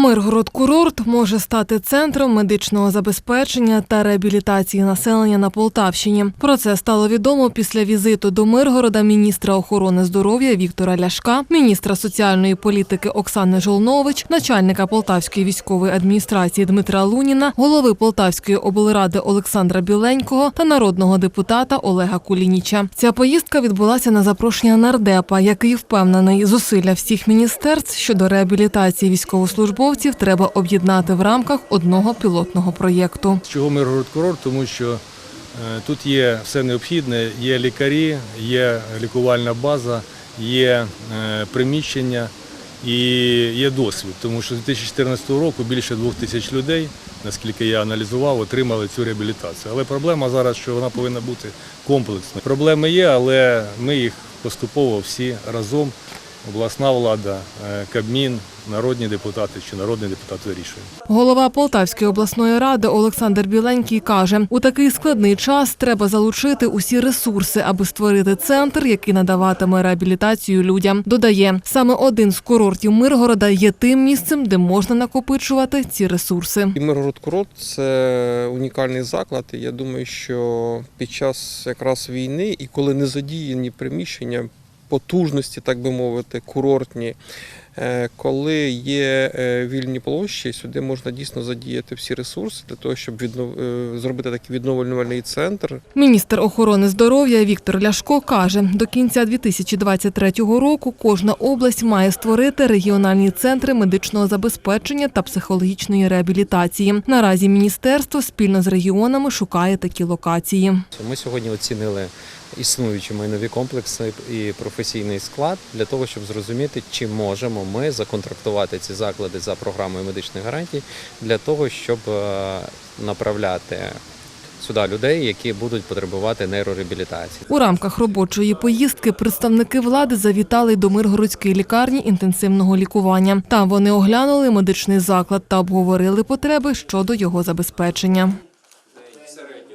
Миргород курорт може стати центром медичного забезпечення та реабілітації населення на Полтавщині. Про це стало відомо після візиту до Миргорода міністра охорони здоров'я Віктора Ляшка, міністра соціальної політики Оксани Жолнович, начальника Полтавської військової адміністрації Дмитра Луніна, голови Полтавської облради Олександра Біленького та народного депутата Олега Кулініча. Ця поїздка відбулася на запрошення нардепа, який впевнений, зусилля всіх міністерств щодо реабілітації військовослужбовців треба об'єднати в рамках одного пілотного проєкту. Чого Миргород курорт? Тому що е, тут є все необхідне, є лікарі, є лікувальна база, є е, приміщення і є досвід. Тому що з 2014 року більше двох тисяч людей, наскільки я аналізував, отримали цю реабілітацію. Але проблема зараз, що вона повинна бути комплексною. Проблеми є, але ми їх поступово всі разом. Обласна влада, е, Кабмін, народні депутати чи народний депутат вирішує. Голова Полтавської обласної ради Олександр Біленький каже, у такий складний час треба залучити усі ресурси, аби створити центр, який надаватиме реабілітацію людям. Додає, саме один з курортів Миргорода є тим місцем, де можна накопичувати ці ресурси. Миргород курорт це унікальний заклад. І я думаю, що під час якраз війни і коли не задіяні приміщення, потужності, так би мовити, курортні, е, коли є е, вільні площі, сюди можна дійсно задіяти всі ресурси для того, щоб віднов... е, зробити такий відновлювальний центр. Міністр охорони здоров'я Віктор Ляшко каже, до кінця 2023 року кожна область має створити регіональні центри медичного забезпечення та психологічної реабілітації. Наразі міністерство спільно з регіонами шукає такі локації. Ми сьогодні оцінили існуючі майнові комплекси і професійний склад для того, щоб зрозуміти, чи можемо ми законтрактувати ці заклади за програмою медичних гарантій для того, щоб е, направляти сюди людей, які будуть потребувати нейрореабілітації. У рамках робочої поїздки представники влади завітали до Миргородської лікарні інтенсивного лікування. Там вони оглянули медичний заклад та обговорили потреби щодо його забезпечення.